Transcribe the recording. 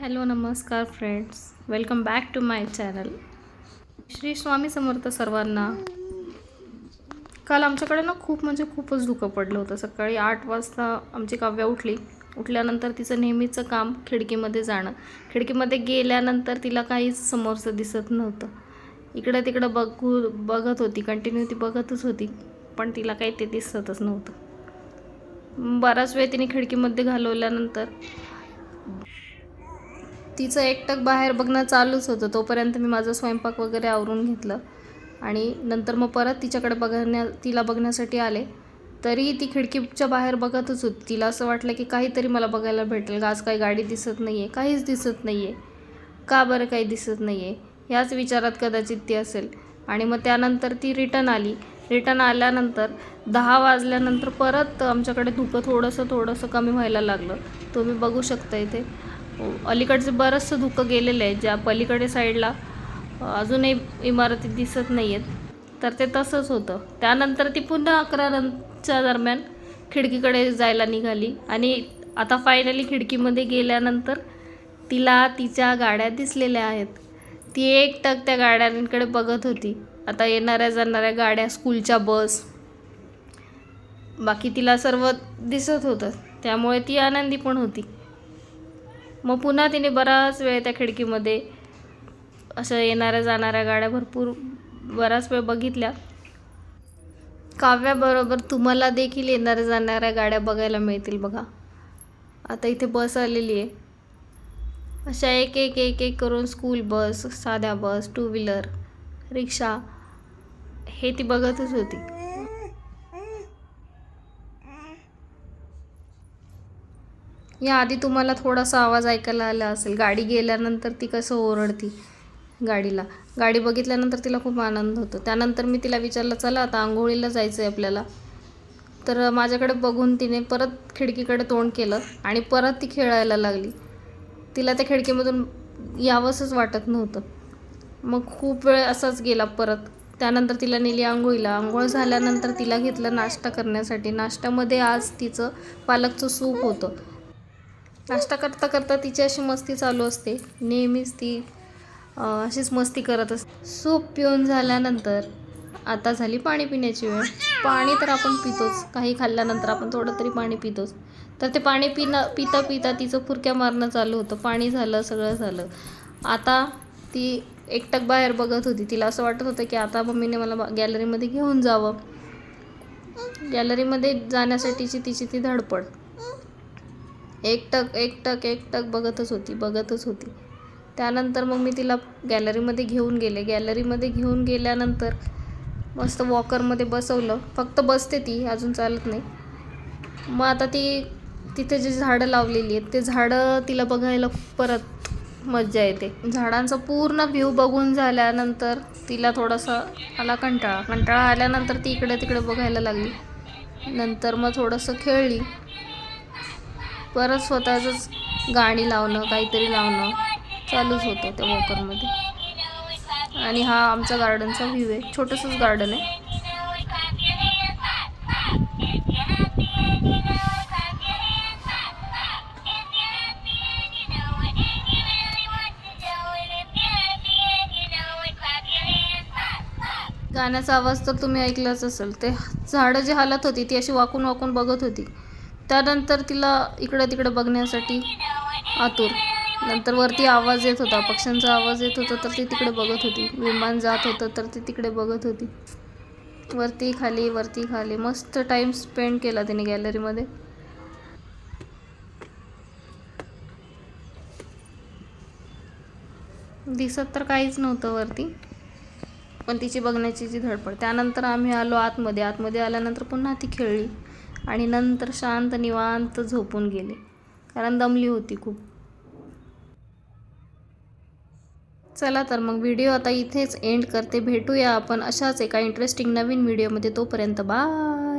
Hello नमस्कार friends. Welcome back to my channel. Shri Swami Samarth सर्वांना. काल आमच्याकडे ना खूप म्हणजे खूपच धुकं पडलं होतं. सकाळी आठ वाजता आमची काव्या उठली. उठल्यानंतर तिचं नेहमीचं काम खिडकीमध्ये जाणं. खिडकीमध्ये गेल्यानंतर तिला काहीच समोरचं दिसत नव्हतं. इकडं तिकडं बघू बघत होती कंटिन्यू ती बघतच होती पण तिला काही ते दिसतच नव्हतं. बराच वेळ तिने खिडकीमध्ये घालवल्यानंतर तिचं एकटक बाहेर बघणं चालूच होतं. तोपर्यंत मी माझा स्वयंपाक वगैरे आवरून घेतलं. आणि नंतर मग परत तिच्याकडे बघण्या तिला बघण्यासाठी आले. तरी ती खिडकीच्या बाहेर बघतच होती. तिला असं वाटलं की काहीतरी मला बघायला भेटेल. आज काही गाडी दिसत नाही आहे काहीच दिसत नाही आहे का बरं काही दिसत नाही आहे ह्याच विचारात कदाचित ती असेल. आणि मग त्यानंतर ती रिटर्न आली. रिटर्न आल्यानंतर दहा वाजल्यानंतर परत आमच्याकडे धुकं थोडंसं थोडंसं कमी व्हायला लागलं. तुम्ही बघू शकता इथे. अलीकडचं बरंचसं धुकं गेलेलं आहे ज्या पलीकडे साईडला अजूनही इमारती दिसत नाही आहेत तर ते तसंच होतं. त्यानंतर ती पुन्हा अकरा रनच्या दरम्यान खिडकीकडे जायला निघाली आणि आता फायनली खिडकीमध्ये गेल्यानंतर तिला तिच्या गाड्या दिसलेल्या आहेत. ती एकटक त्या गाड्यांकडे बघत होती. आता येणाऱ्या जाणाऱ्या गाड्या स्कूलच्या बस बाकी तिला सर्व दिसत होतं. त्यामुळे ती आनंदी पण होती. मग पुन्हा तिने बराच वेळ त्या खिडकीमध्ये असं येणाऱ्या जाणाऱ्या गाड्या भरपूर बराच वेळ बघितल्या. काव्याबरोबर तुम्हाला देखील येणाऱ्या जाणाऱ्या गाड्या बघायला मिळतील बघा. आता इथे बस आलेली आहे. अशा एक एक एक एक करून स्कूल बस साध्या बस टू व्हीलर रिक्षा हे ती बघतच होती. याआधी तुम्हाला थोडासा आवाज ऐकायला आला असेल. गाडी गेल्यानंतर ती कसं ओरडती? गाडीला. गाडी बघितल्यानंतर तिला खूप आनंद होतो. त्यानंतर मी तिला विचारलं चला आता आंघोळीला जायचं आहे आपल्याला. तर माझ्याकडे बघून तिने परत खिडकीकडे तोंड केलं आणि परत ती खेळायला लागली. तिला त्या खिडकीमधून यावंसंच वाटत नव्हतं. मग खूप वेळ असाच गेला परत. त्यानंतर तिला नेली आंघोळीला. आंघोळ झाल्यानंतर तिला घेतलं नाश्ता करण्यासाठी. नाश्त्यामध्ये आज तिचं पालकचं सूप होतं. नाश्ता करता करता तिची अशी मस्ती चालू असते. नेहमीच ती अशीच मस्ती करत असते. सूप पिऊन झाल्यानंतर आता झाली पाणी पिण्याची वेळ. पाणी तर आपण पितोच. काही खाल्ल्यानंतर आपण थोडं तरी पाणी पितोच. तर ते पाणी पिणं पिता पिता तिचं फुरक्या मारणं चालू होतं. पाणी झालं सगळं झालं. आता ती एकटक बाहेर बघत होती. तिला असं वाटत होतं की आता मम्मीने मला गॅलरीमध्ये घेऊन जावं. गॅलरीमध्ये जाण्यासाठीची तिची ती धडपड. एकटक एकटक एकटक बघतच होती बघतच होती. त्यानंतर मग मी तिला गॅलरीमध्ये घेऊन गेले. गॅलरीमध्ये घेऊन गेल्यानंतर मस्त वॉकरमध्ये बसवलं. फक्त बसते ती अजून चालत नाही. मग आता ती तिथे जी झाडं लावलेली आहेत ते झाडं तिला बघायला परत मज्जा येते. झाडांचा पूर्ण व्ह्यू बघून झाल्यानंतर तिला थोडासा आला कंटाळा. कंटाळा आल्यानंतर ती इकडे तिकडे बघायला लागली. नंतर मग थोडंसं खेळली. परत स्वतःचंच गाणी लावणं काहीतरी लावणं चालूच होतं त्या वॉकरमध्ये आणि हा आमचा गार्डनचा व्ह्यू आहे. छोटंसंच गार्डन आहे. गाण्याचा आवाज तर तुम्ही ऐकलाच असेल. ते झाडं जी हालत होती ती अशी वाकून वाकून बघत होती. त्यानंतर तिला इकडं तिकडं बघण्यासाठी आतुर. नंतर वरती आवाज येत होता. पक्ष्यांचा आवाज येत होता तर ती तिकडे बघत होती. विमान जात होतं तर ती तिकडे बघत होती. वरती खाली वरती खाली. मस्त टाईम स्पेंड केला तिने गॅलरीमध्ये दिसत तर काहीच नव्हतं वरती पण तिची बघण्याची जी धडपड. त्यानंतर आम्ही आलो आतमध्ये. आतमध्ये आल्यानंतर पुन्हा ती खेळली. आणि नंतर शांत निवांत झोपून गेले. कारण दमली होती खूप. चला तर मग व्हिडिओ आता इथेच एंड करते. भेटूया आपण अशाच एका इंटरेस्टिंग नवीन व्हिडिओमध्ये तोपर्यंत बाय